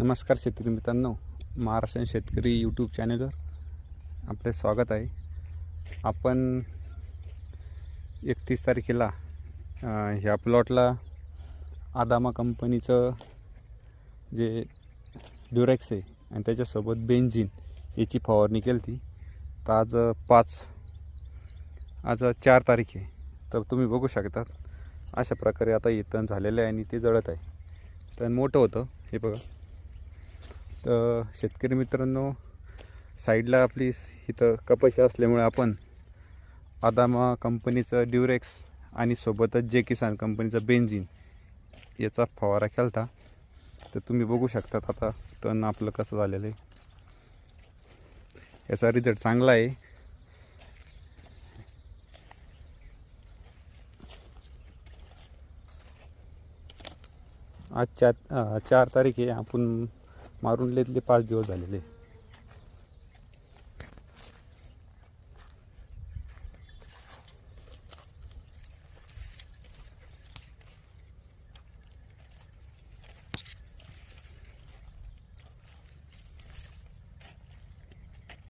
नमस्कार शेतकरी मित्रांनो महाराष्ट्र शेतकरी यूट्यूब चॅनलवर आपले स्वागत आहे. आपण एकतीस तारखेला ह्या प्लॉटला आदामा कंपनीचं जे ड्युरेक्स आहे आणि त्याच्यासोबत बेंझिन याची फवारणी केली ती तर आज पाच आज चार तारीख आहे. तर तुम्ही बघू शकतात अशा प्रकारे आता हे तण झालेलं आहे आणि ते जळत आहे. तण मोठं होतं हे बघा. तर शेतकरी मित्रांनो साईडला आपली इथं कपाशी असल्यामुळे आपण आदामा कंपनीचं ड्युरेक्स आणि सोबतच जे किसान कंपनीचं बेंजिन याचा फवारा केला तर तुम्ही बघू शकतात आता तण आपलं कसं झालेलं आहे. याचा रिझल्ट चांगला आहे. आज चार चार तारीख आहे. आपण मारून लेतले पाच दिवस झालेले.